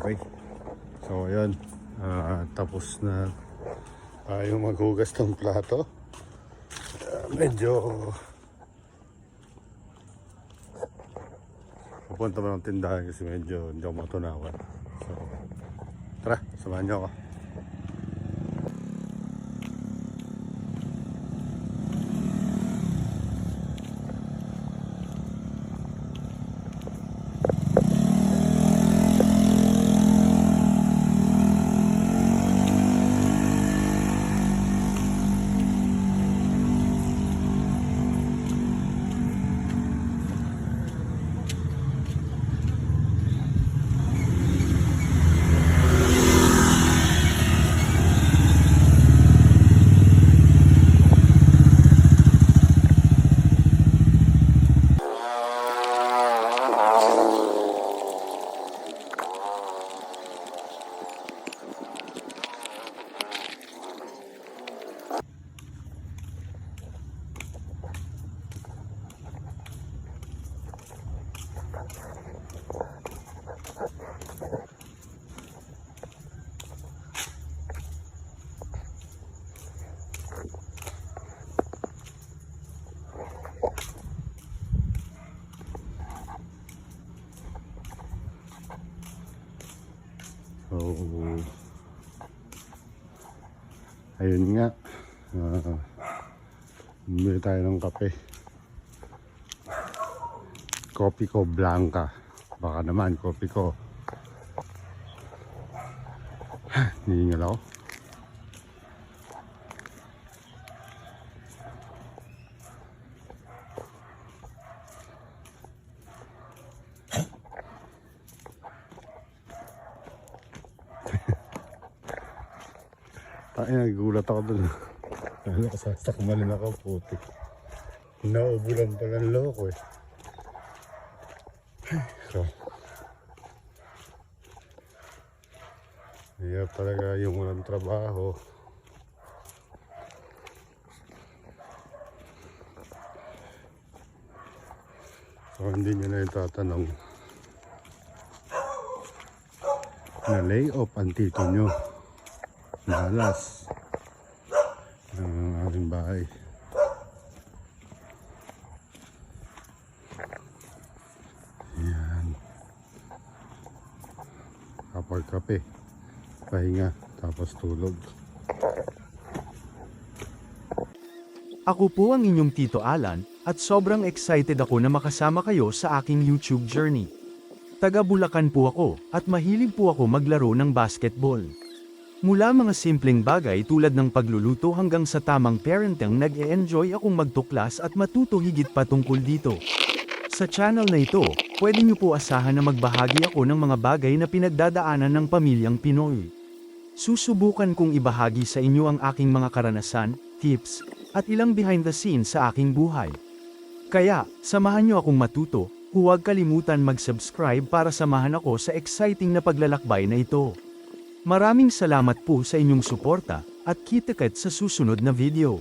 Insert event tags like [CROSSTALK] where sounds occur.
Okay. So, ayan. Ah, tapos na tayo maghugas ng plato. Ah, medyo pupunta pa ng tindahan kasi medyo hindi ako matunawan. So, tara, samahan niyo ako. So, ayun nga. Uh, bumili tayo ng kape. Kopi ko blanca. Baka naman, kopi ko. [SIGHS] Hihingal ako. Ay, nagulat ako dun. Ano ko sa sakmalin ako, puti. Naubulan pa ng loko eh. So. Hirap talaga yung walang trabaho. So, hindi nyo na itatanong na lay off ang tito nyo. Malas. Ang aking bahay. Yan. Kapag kape. Pahinga. Tapos tulog. Ako po ang inyong Tito Alan, at sobrang excited ako na makasama kayo sa aking YouTube journey. Taga Bulacan po ako, at mahilig po ako maglaro ng basketball. Mula mga simpleng bagay tulad ng pagluluto hanggang sa tamang parenting nag-e-enjoy akong magtuklas at matuto higit pa tungkol dito. Sa channel na ito, pwede niyo po asahan na magbahagi ako ng mga bagay na pinagdadaanan ng pamilyang Pinoy. Susubukan kong ibahagi sa inyo ang aking mga karanasan, tips, at ilang behind the scenes sa aking buhay. Kaya, samahan niyo akong matuto, huwag kalimutan mag-subscribe para samahan ako sa exciting na paglalakbay na ito. Maraming salamat po sa inyong suporta, at kita-kit sa susunod na video.